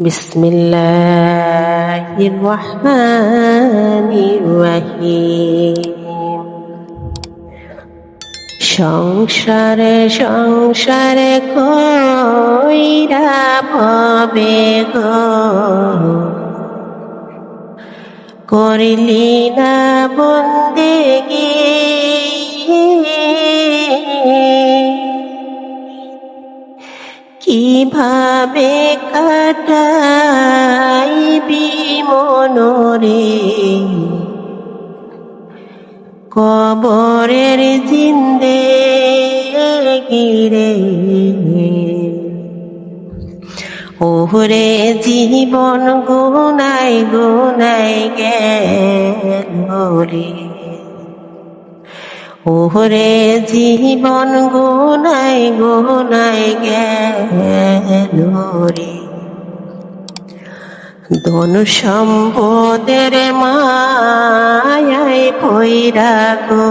بسم الله الرحمن الرحيم সংসারে সংসারে কইরা ভবে গো করিলি না বন্দেগী কীভাবে কাটাইবি মনরে? কবরের জিন্দে গিরে। ওহরে জীবন গুনাই গুনাই গেল ওহরে জীবন গোনাই গোনাই গেল রে ধন সম্পদের মায়াই পৈরা গো।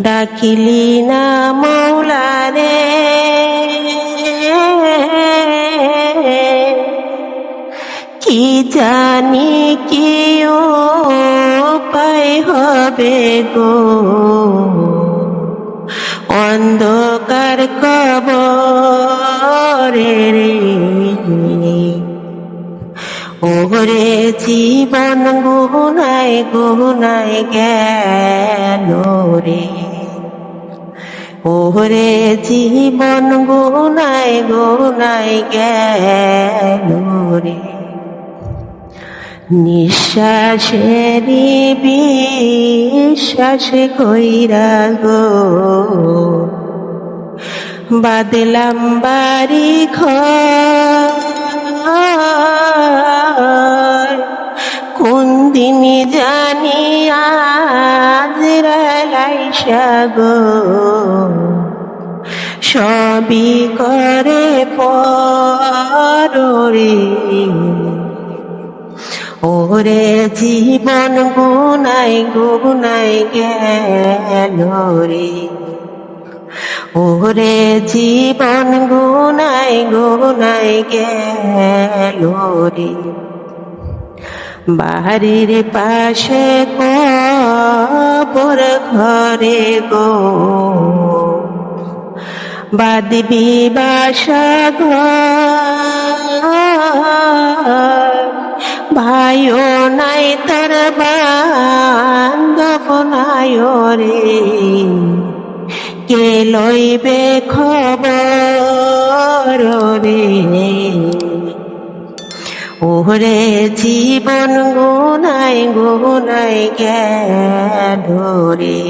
ডাকিলি না মৌলারে। কি জানি কেউ উপায় হবে গো। অন্ধকার কবরে রে ওরে জীবন গুনাই গুনাই গেল রে। ওরে জীবন গুনাই গুনাই গেল রে। নিঃশ্বাসেরি বিশ্বাস কইরা গো। বাদলাম বাড়ি কোন দিন জানি আজ রালাইসা গো সবই করে পরে ওরে জীবন গুনাই গুনাই গেল রে ওরে জীবন গুনাই গুনাই গেল রে বাড়ির পাশে কবর ঘরে গো। বাদবি বাসা ঘর। ভাইও নাই তার বান্ধব নাই রে কে লইবে খবর রে ওরে জীবন গুনাই গুনাই গেল রে?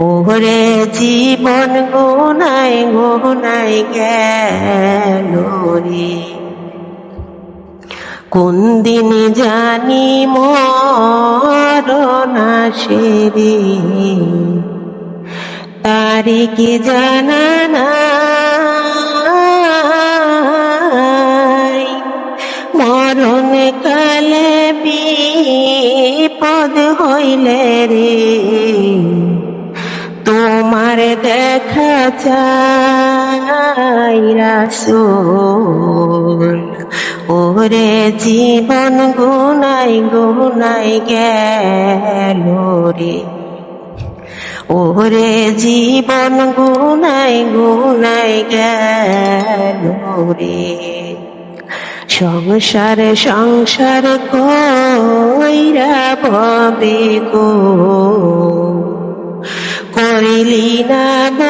ওরে জীবন গুনাই গুনাই গেল কোন দিন জানি মরনা সেরে তারিখে জানা নাই? মরণ কালে বিপদ হইলে রে। তোমার দেখা চাই রাসূল। ওরে জীবন গুনাই গুনাই গেল রে। ওরে জীবন গুনাই গুনাই গেল রে। সংসার সংসার কইরা ভবে গো। করিলি না